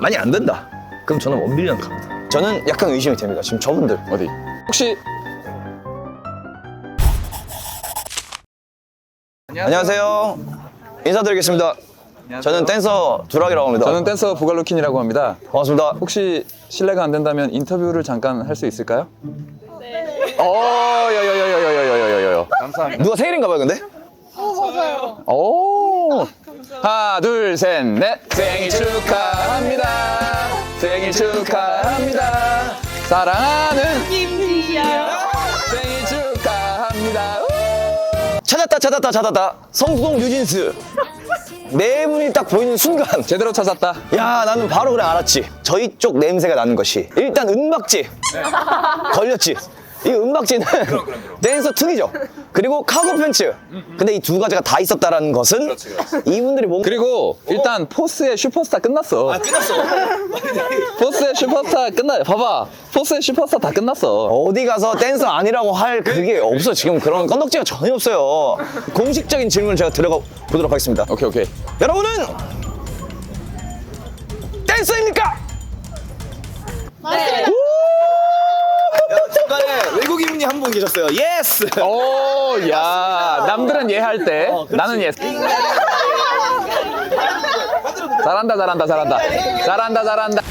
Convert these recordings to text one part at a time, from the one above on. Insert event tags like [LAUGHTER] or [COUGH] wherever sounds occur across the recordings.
많이 안 된다. 그럼 저는 원빌리언 갑니다. 저는 약간 의심이 됩니다. 지금 저분들 어디? 혹시 안녕하세요. 인사드리겠습니다. 저는 댄서 두락이라고 합니다. 저는 댄서 부갈루킨이라고 합니다. 반갑습니다. 혹시 실례가 안 된다면 인터뷰를 잠깐 할 수 있을까요? 네. 어, 여여여여여여여여. 감사합니다. 누가 생일인가 봐요, 근데? 오. 하나, 둘, 셋, 넷. 생일 축하합니다. 생일 축하합니다. 사랑하는 김지야. 생일 축하합니다. 우! 찾았다, 찾았다, 찾았다. 성수동 뉴진스. 네 분이 딱 보이는 순간. 제대로 찾았다. 야, 나는 바로 그래 알았지. 저희 쪽 냄새가 나는 것이. 일단 은박지. 걸렸지. 이 은박지는 [LAUGHS] 댄서 특이죠. 그리고 카고 팬츠. 근데 이 두 가지가 다 있었다라는 것은 이분들이 뭔가 그리고 일단 포스의 슈퍼스타 끝났어. 아, 끝났어. [LAUGHS] 포스의 슈퍼스타 끝나. 봐봐. 포스의 슈퍼스타 다 끝났어. 어디 가서 댄서 아니라고 할 그게 없어. 지금 그런 건덕지가 전혀 없어요. 공식적인 질문을 제가 들어가 보도록 하겠습니다. 오케이 오케이. 여러분은 댄서입니까? 맞습니다. 야, 중간에 외국인분이 한분 계셨어요. 예스. 오, 야, 남들은 예 할 때 어, 그렇지. 나는 예. 잘한다, 잘한다, 잘한다, 잘한다, 잘한다.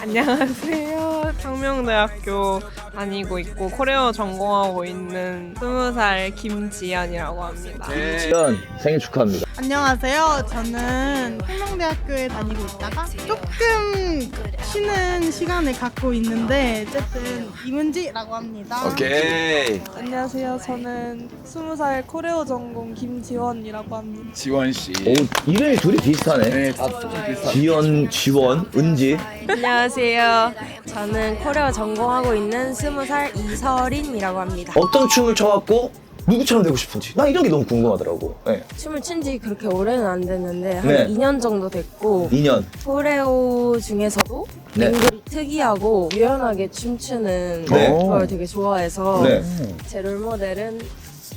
안녕하세요. 청명대학교 다니고 있고 코레오 전공하고 있는 스무 살 김지연이라고 합니다. 전 생일 축하합니다. 안녕하세요. 저는 평명대학교에 다니고 있다가 조금 쉬는 시간을 갖고 있는데 어쨌든 이문지라고 합니다. 오케이. 안녕하세요. 저는 20살 코레오 전공 김지원이라고 합니다. 지원 씨. 오, 이름이 둘이 비슷하네. 네, 다 비슷하다. 지연, 지원, 은지. 안녕하세요. 저는 코리아 전공하고 있는 20살 이설인이라고 합니다. 어떤 춤을 춰갖고 누구처럼 되고 싶은지. 나 이런 게 너무 궁금하더라고. 네. 춤을 춘 지 그렇게 오래는 안 됐는데 한 네. 2년 정도 됐고 2년. 코레오 중에서도 네. 앵글이 특이하고 유연하게 춤추는 네. 걸 되게 좋아해서 네. 제 롤모델은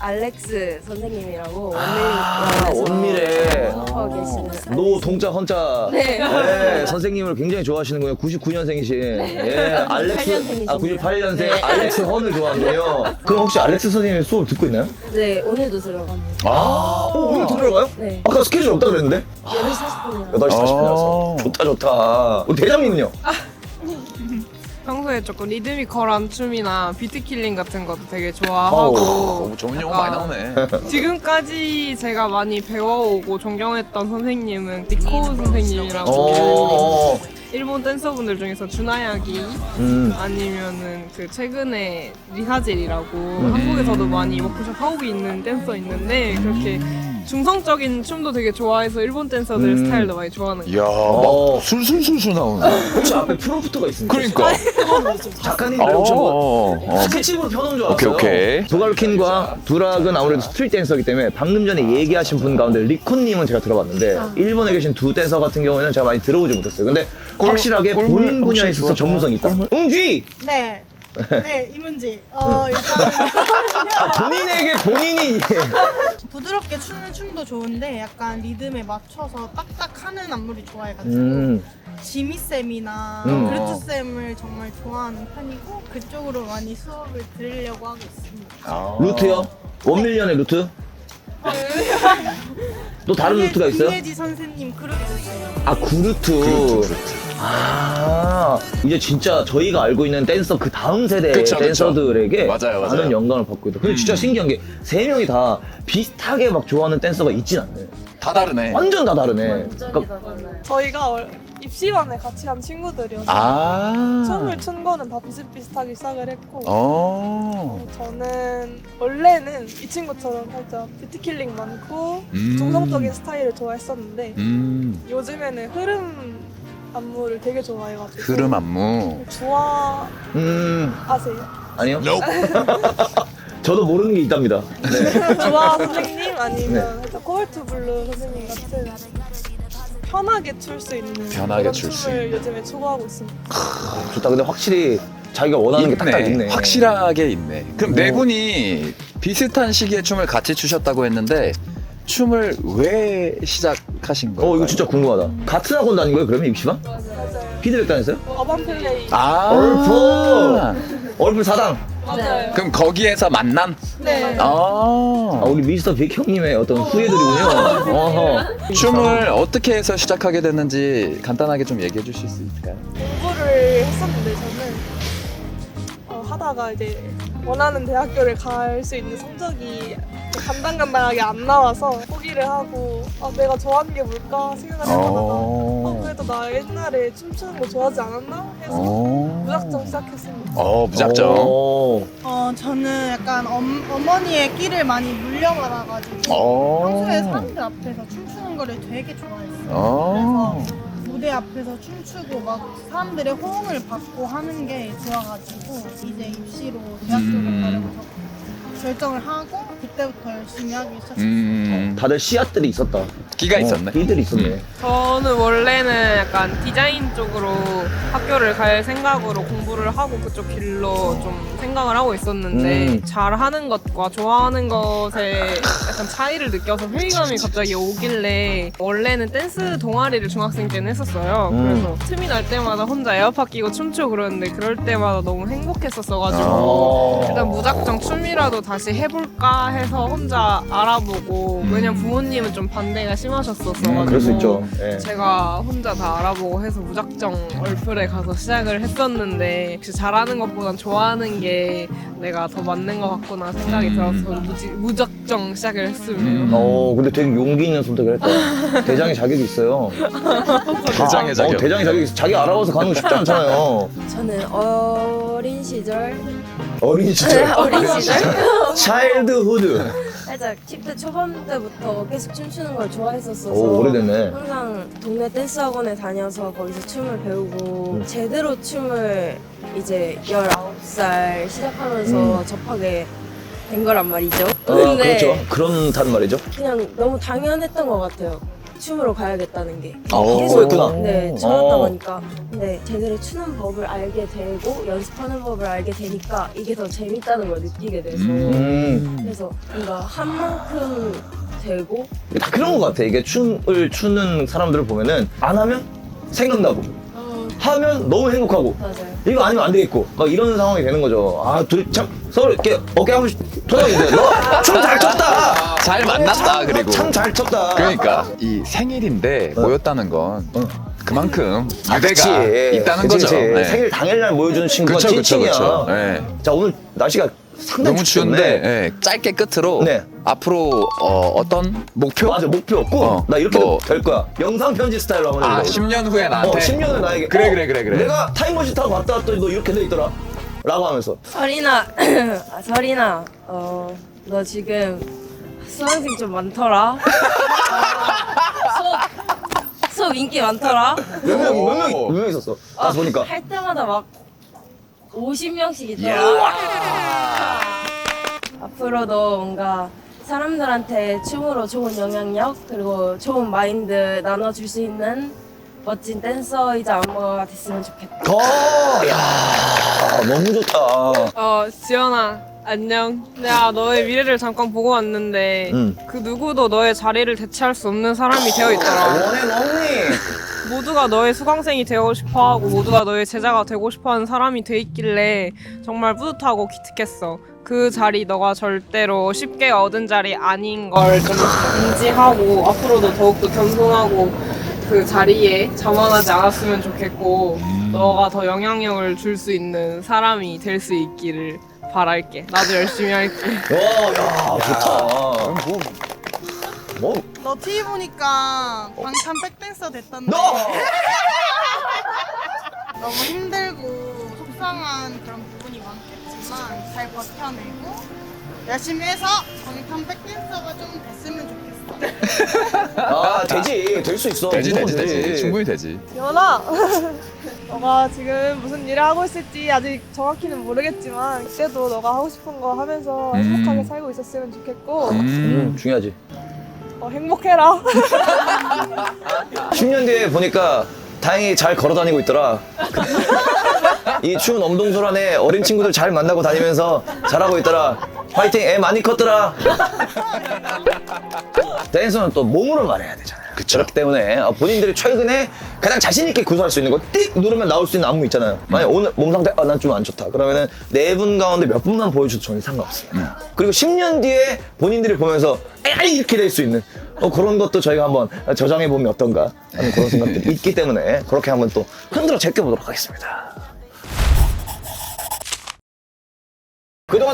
알렉스 선생님이라고 아, 원밀에. 하고 계시는 노 동자 헌자 네. 네, 선생님을 굉장히 좋아하시는군요. 99년생이신 예, 알렉스 98년생이시네요. 아 98년생 알렉스 헌을 좋아하는군요. 그럼 혹시 알렉스 선생님 수업 듣고 있나요? 네 오늘도 들어갑니다. 아, 어, 오늘 들어가요? 네 아까 스케줄 없다 그랬는데? 8시 40분이라고 8시 40분이라서 어. 좋다 좋다. 어, 대장님은요? 평소에 조금 리드미컬한 춤이나 비트킬링 같은 것도 되게 좋아하고 너무 좋은 용어 많이 나오네. [LAUGHS] 지금까지 제가 많이 배워오고 존경했던 선생님은 니코 선생님이라고 어, 일본 댄서분들 중에서 주나야기 음. 아니면은 그 최근에 리하젤이라고 한국에서도 많이 워크숍 하고 있는 댄서 있는데 그렇게 중성적인 춤도 되게 좋아해서 일본 댄서들 음. 스타일도 많이 좋아하는 것 이야, 어. 막 술술술술 나오네. 혹시 앞에 프롬프트가 있습니까? 그러니까. 작가님들 혹시 뭐 어, 어. 스케치북으로 펴놓은 줄 알았어요. 오케이, 오케이. 도갈킨과 두락은 아무래도 스트릿 댄서이기 때문에 방금 전에 얘기하신 분 가운데 리콘님은 제가 들어봤는데 일본에 계신 두 댄서 같은 경우에는 제가 많이 들어보지 못했어요. 근데 확실하게 꿀물 본인 분야에 혹시 있어서? 전문성이 있다. 응쥐! 네. 네, 이문지. 어, 일단 아, 본인에게 본인이 부드럽게 추는 춤도 좋은데 약간 리듬에 맞춰서 딱딱 하는 안무를 좋아해가지고 음, 지미 쌤이나 음. 그르트 쌤을 정말 좋아하는 편이고 그쪽으로 많이 수업을 들으려고 하고 있습니다. 루트요? 원밀리언의 루트? 또 다른 루트가 있어요? 이혜지 선생님 그르트 쌤. 아 구루트. 아 이제 진짜 저희가 알고 있는 댄서 그 다음 세대 그쵸, 그쵸. 댄서들에게 맞아요, 맞아요. 많은 영감을 받고 있다. 근데 진짜 신기한 게 세 명이 다 비슷하게 막 좋아하는 댄서가 있진 않네. 다 다르네. 완전 다 다르네. 완전히 그러니까, 다 달라요. 저희가 얼- 입시반에 같이 한 친구들이어서 아. 춤을 춘 거는 다 비슷비슷하게 시작을 했고 어. 저는 원래는 이 친구처럼 살짝 비트킬링 많고 음. 중성적인 스타일을 좋아했었는데 음. 요즘에는 흐름 안무를 되게 좋아해가지고 흐름 안무. 좋아하세요? 음 아니요. [LAUGHS] 저도 모르는 게 있답니다. [LAUGHS] 좋아 선생님 아니면 네. 살짝 코발트 블루 선생님 같은 편하게 출 수 있는 편하게 그런 출 수 춤을 있는. 요즘에 추구하고 있습니다. 좋다. 근데 확실히 자기가 원하는 게 딱딱 있네. 확실하게 있네. 그럼 네 뭐. 분이 비슷한 시기에 춤을 같이 추셨다고 했는데 춤을 왜 시작하신 거예요? 어 이거 진짜 궁금하다. 같은 학원 다닌 거예요 그러면 입시방? 피드백 다녔어요? 어반 플레이. 아 얼프 얼프 사당. 맞아요. 그럼 거기에서 만난? 네. 아 아 우리 미스터 빅 형님의 어떤 후예들이군요. 어허. 춤을 어떻게 해서 시작하게 됐는지 간단하게 좀 얘기해 주실 수 있을까요? 공부를 했었는데 저는 어, 하다가 이제 원하는 대학교를 갈 수 있는 성적이 간당간당하게 안 나와서 포기를 하고 아, 내가 좋아하는 게 뭘까 생각을 해보다가 어, 어. 그래도 나 옛날에 춤추는 거 좋아하지 않았나 해서 어. 무작정 시작했습니다. 어, 무작정. 오. 어, 저는 약간 엄, 어머니의 끼를 많이 물려받아가지고 어. 평소에 사람들 앞에서 춤추는 거를 되게 좋아했어요. 어. 그래서 무대 앞에서 춤추고 막 사람들의 호응을 받고 하는 게 좋아가지고 이제 입시로 대학교를 음. 가려고 결정을 하고 그때부터 열심히 하기 시작했어요. 음. 다들 씨앗들이 있었다. 있었네. 어, 끼들이 있었네. 음. 저는 원래는 약간 디자인 쪽으로 학교를 갈 생각으로 공부를 하고 그쪽 길로 좀 생각을 하고 있었는데 음. 잘하는 것과 좋아하는 것에 약간 차이를 느껴서 회의감이 갑자기 오길래 원래는 댄스 동아리를 중학생 때는 했었어요. 음. 그래서 틈이 날 때마다 혼자 에어팟 끼고 춤추고 그러는데 그럴 때마다 너무 행복했었어가지고 어. 일단 무작정 춤이라도 다시 해볼까 해서 혼자 알아보고 음. 왜냐면 부모님은 좀 반대가 심하셨었어가지고 음, 그럴 수 있죠. 예. 제가 혼자 다 알아보고 해서 무작정 얼플에 가서 시작을 했었는데 혹시 잘하는 것보단 좋아하는 게 내가 더 맞는 것 같구나 생각이 음. 들어서 무지, 무작정 시작을 했습니다. 음. 어 근데 되게 용기 있는 선택을 했다. 대장의 자격이 있어요. [LAUGHS] 대장의 아, 자격. 어, 대장의 자격이 있어. 자기 알아봐서 가는 거 쉽지 않잖아요. 저는 어린 시절, 어린 시절. 어린 시절 차일드후드. 살짝 10대 초반 때부터 계속 춤추는 걸 좋아했었어서 오 오래됐네. 항상 동네 댄스 학원에 다녀서 거기서 춤을 배우고 음. 제대로 춤을 이제 19살 시작하면서 음. 접하게 된 거란 말이죠. 어, [LAUGHS] 그렇죠. 그런단 말이죠. 그냥 너무 당연했던 것 같아요. 춤으로 가야겠다는 게. 어, 계속 그랬구나. 네, 쳐왔다 어. 보니까. 근데 제대로 추는 법을 알게 되고 연습하는 법을 알게 되니까 이게 더 재밌다는 걸 느끼게 돼서. 음. 그래서 뭔가 한 만큼 되고 다 그런 것 같아. 이게 춤을 추는 사람들을 보면은 안 하면 생각나고 하면 너무 행복하고 맞아요. 이거 아니면 안 되겠고 막 이런 상황이 되는 거죠. 아 둘이 참 서로 이렇게 어깨 한번 토닥이는데 너 춤 잘 췄다. 잘 만났다 그리고. 참 잘 췄다. 그러니까 이 생일인데 어. 모였다는 건 어. 그만큼 아, 유대가 그치. 있다는 그치, 거죠. 그치. 네. 생일 당일날 모여주는 친구가 그쵸 그쵸 찐친이야. 그쵸. 네. 자 오늘 날씨가 상당히 너무. 추운데 네, 짧게 끝으로 네. 앞으로 어, 떤 목표? 맞아 목표 없고 어, 나 이렇게 뭐. 될 거야. 영상 편지 스타일로 한번 아 해보자. 10년 후에 어, 나한테 10년을 나에게 그래 어, 그래 그래 그래 내가 타임머신 타고 갔다 왔더니 너 이렇게 돼 있더라. 라고 하면서 설이나 [CLEARS THROAT] 아, 설이나 어 너 지금 수강생 좀 많더라. 수업 수업 인기 많더라. 몇 명, 몇 명, 오. 몇명 있었어. 가서 보니까. 할 때마다 막 50명씩 있더라. 앞으로도 뭔가 사람들한테 춤으로 좋은 영향력 그리고 좋은 마인드 나눠줄 수 있는 멋진 댄서이자 안무가 됐으면 좋겠다. 어, 야, 너무 좋다. 어, 지연아, 안녕. 내가 너의 미래를 잠깐 보고 왔는데 음. 그 누구도 너의 자리를 대체할 수 없는 사람이 되어 있더라. 원해 먹니? 모두가 너의 수강생이 되고 싶어 하고 모두가 너의 제자가 되고 싶어 하는 사람이 돼 있길래 정말 뿌듯하고 기특했어. 그 자리 너가 절대로 쉽게 얻은 자리 아닌 걸 좀 인지하고 앞으로도 더욱더 겸손하고 그 자리에 자만하지 않았으면 좋겠고 너가 더 영향력을 줄 수 있는 사람이 될 수 있기를 바랄게. 나도 열심히 할게. 와, [LAUGHS] 야, 좋다. 뭐 뭐, 너 TV 보니까 방탄 백댄서 됐던데 너! [LAUGHS] 너무 힘들고 속상한 그런 부분이 많겠지만 잘 버텨내고 열심히 해서 방탄 백댄서가 좀 됐으면 좋겠어. 아, 되지. 될 수 있어. 되지 되지 충분히 되지 충분히 되지 지원아, 너가 지금 무슨 일을 하고 있을지 아직 정확히는 모르겠지만 그때도 너가 하고 싶은 거 하면서 음. 행복하게 살고 있었으면 좋겠고 음, 음. 중요하지. 어, 행복해라. [LAUGHS] 10년 뒤에 보니까 다행히 잘 걸어 다니고 있더라. [LAUGHS] 이 추운 엄동설 안에 어린 친구들 잘 만나고 다니면서 잘하고 있더라. 화이팅! 애 많이 컸더라. 댄서는 또 몸으로 말해야 되잖아요. 그쵸. 그렇기 때문에 어, 본인들이 최근에 가장 자신 있게 구사할 수 있는 거 띡 누르면 나올 수 있는 안무 있잖아요. 만약 오늘 몸 상태 아, 난 좀 안 좋다. 그러면은 네 분 가운데 몇 분만 보여줘도 전혀 상관없습니다 그리고 10년 뒤에 본인들이 보면서 에이! 이렇게 될 수 있는 어, 그런 것도 저희가 한번 저장해 보면 어떤가 하는 그런 생각들이 있기 때문에 그렇게 한번 또 흔들어 제껴보도록 하겠습니다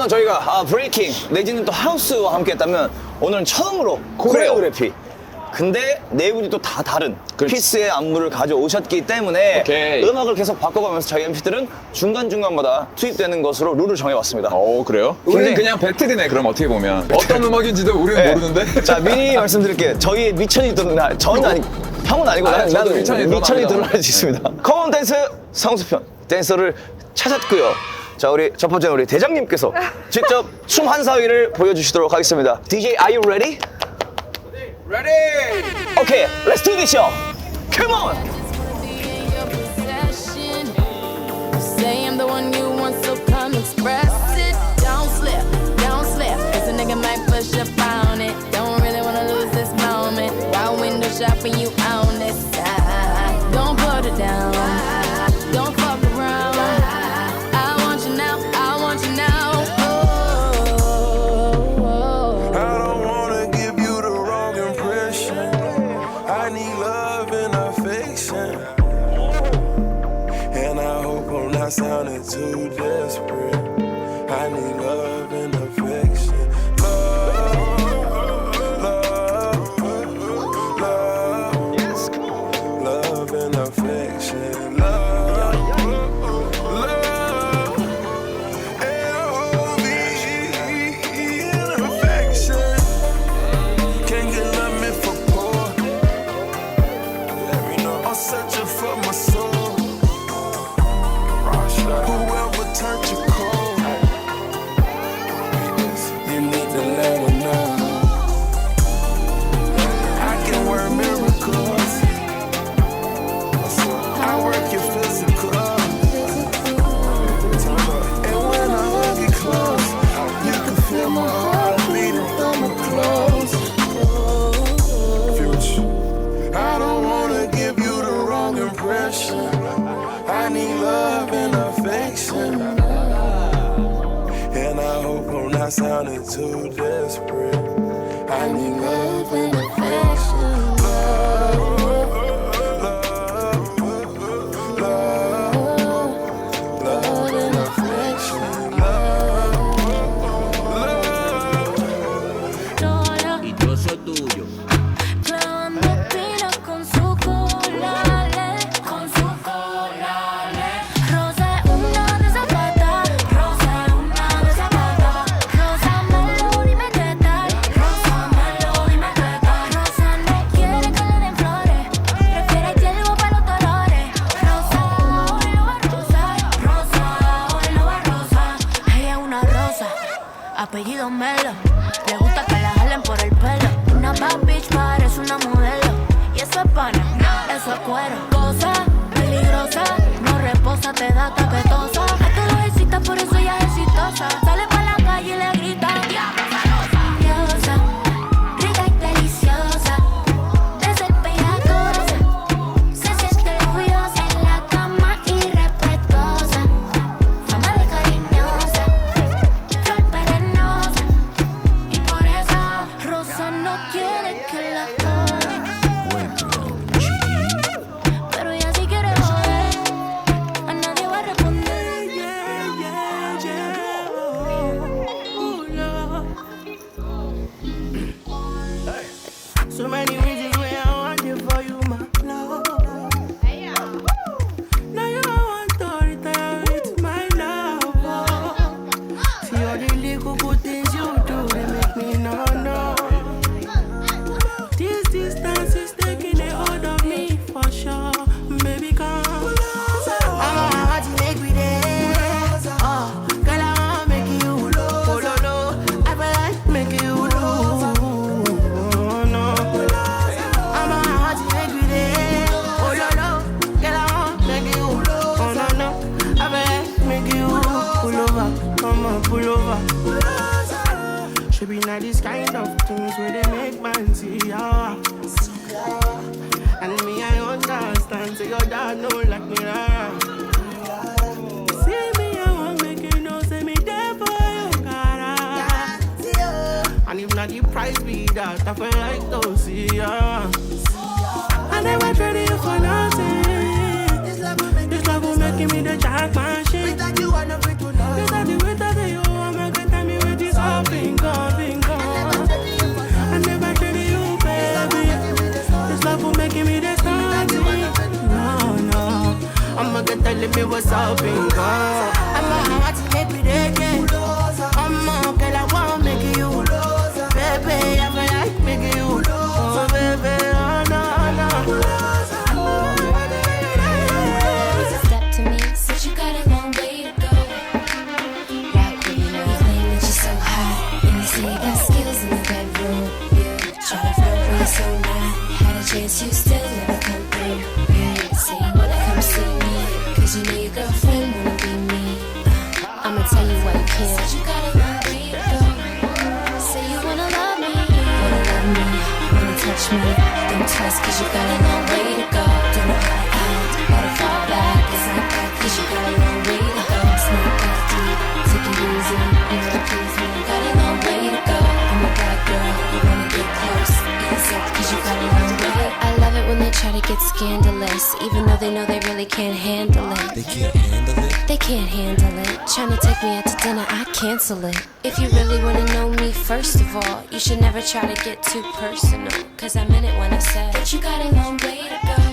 그동안은 저희가 아, 브레이킹 내지는 또 하우스와 함께 했다면 오늘은 처음으로 코레오그래피. 근데 네 분이 또 다 다른 그렇지. 피스의 안무를 가져오셨기 때문에 오케이. 음악을 계속 바꿔가면서 저희 MC들은 중간중간마다 투입되는 것으로 룰을 정해왔습니다. 오 그래요? 우리는 그냥 배틀이네 그럼 어떻게 보면. 어떤 음악인지도 우리는 네. 모르는데. 자 미리 [LAUGHS] 말씀드릴게요. 저희의 미천이 드러나 저는 아니 형은 아니고 아, 나는, 저도 나는 미천이 미천이, 드러납니다. 드러날 수 있습니다. 커먼 댄스 성수편. 댄서를 찾았고요 자 우리 첫 번째 우리 대장님께서 직접 춤 한 사위를 보여주시도록 하겠습니다 DJ are you ready? Ready! Okay let's do this y'all come on. Say I'm the one you want, so come express it. Don't slip, don't slip. Cause a nigga might push up on it. Don't really wanna lose this moment. While window shopping, you need love and affection. And I hope I'm not sounding too desperate. I need love and affection. Apellido Melo. Le gusta que la jalen por el pelo. Una bad bitch parece una modelo. Y eso es pana, eso es cuero. Cosa peligrosa, no reposa, te da tapetosa. And not the price be that, I feel like to see ya. I never traded you for nothing. This love will make me the jack machine. Without you, I'm not free to love. Without you, without you, I'm not gonna tell me where this all been gone, been gone. I never traded you, baby. This love will make me the something. No, no. I'ma get telling me what's in gone. I'ma have to try to get scandalous. Even though they know they really can't handle it. They can't handle it. They can't handle it. Trying to take me out to dinner, I cancel it. If you really wanna know me, first of all, you should never try to get too personal. Cause I meant it when I said that you got a long way to go.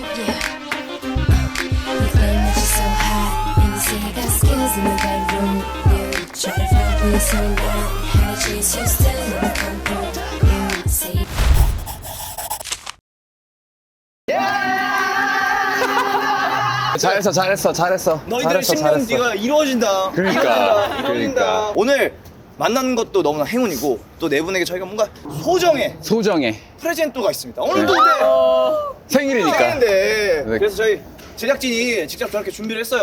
잘했어, 잘했어, 잘했어. 너희들의 잘했어, 10년 잘했어. 뒤가 이루어진다. 그러니까, 이루어진다. 이루어진다. 그러니까. 오늘 만나는 것도 너무나 행운이고 또 네 분에게 저희가 뭔가 소정의 소정의 프레젠토가 있습니다. 오늘도 네. 근데 생일이니까. 생일인데 네. 그래서 저희 제작진이 직접 저렇게 준비를 했어요.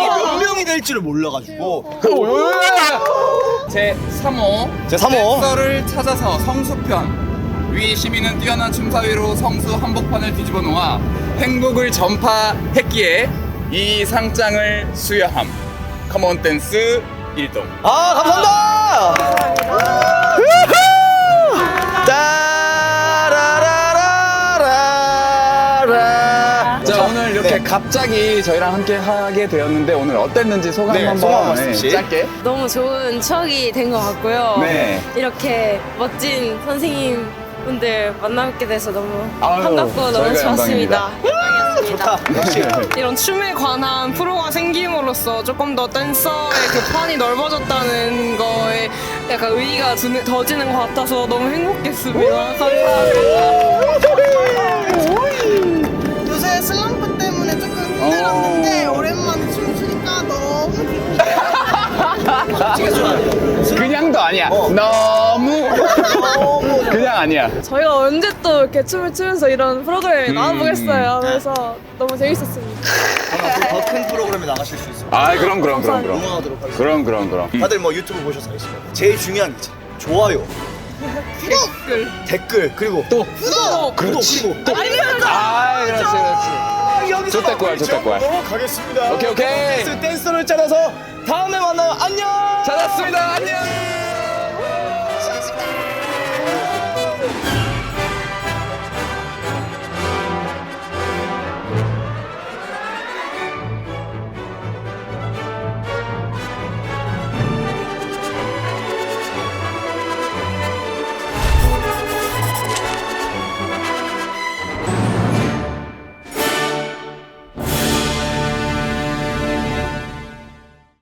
이게 몇 명이 될 줄을 몰라가지고. 제 3호. 제 3호. 댄서를 찾아서 성수편 위 시민은 뛰어난 춤사위로 성수 한복판을 뒤집어 놓아 행복을 전파했기에 이 상장을 수여함. 컴온 댄스 1동. 아 감사합니다. 갑자기 저희랑 함께 하게 되었는데 오늘 어땠는지 소감 네, 한번 소감 한 네, 말씀씩. 짧게. 너무 좋은 추억이 된 것 같고요. 네. 이렇게 멋진 선생님 분들 만나뵙게 돼서 너무 아유, 반갑고 너무 저희가 좋았습니다. 영광이었습니다. 역시 [LAUGHS] 이런 춤에 관한 프로가 생김으로써 조금 더 댄서의 그 판이 넓어졌다는 거에 약간 의의가 드는- 더지는 것 같아서 너무 행복했습니다. 감사합니다. 요새 슬럼프 때문에 조금 힘들었는데 오랜만에 춤추니까 너무 기분이 그냥도 아니야. 어. 너무 그냥 아니야. 저희가 언제 또 이렇게 춤을 추면서 이런 프로그램에 음. 나와보겠어요. 그래서 너무 재밌었습니다. 더큰 프로그램에 나가실 수 있어요. 아, 그럼 그럼 그럼 그럼. 응원하도록 하겠습니다. 그럼 그럼 그럼. 다들 뭐 유튜브 보셔서 알겠습니다. 제일 중요한 게. 좋아요. 댓글. 댓글. 그리고 또 구독. 구독. 그리고 또 아, 그렇지 그렇지. 여기서 좋댓글, 좋댓글. 가겠습니다. 오케이, 오케이. 댄스 댄서를 찾아서 다음에 만나요. 안녕. 찾았습니다. 안녕.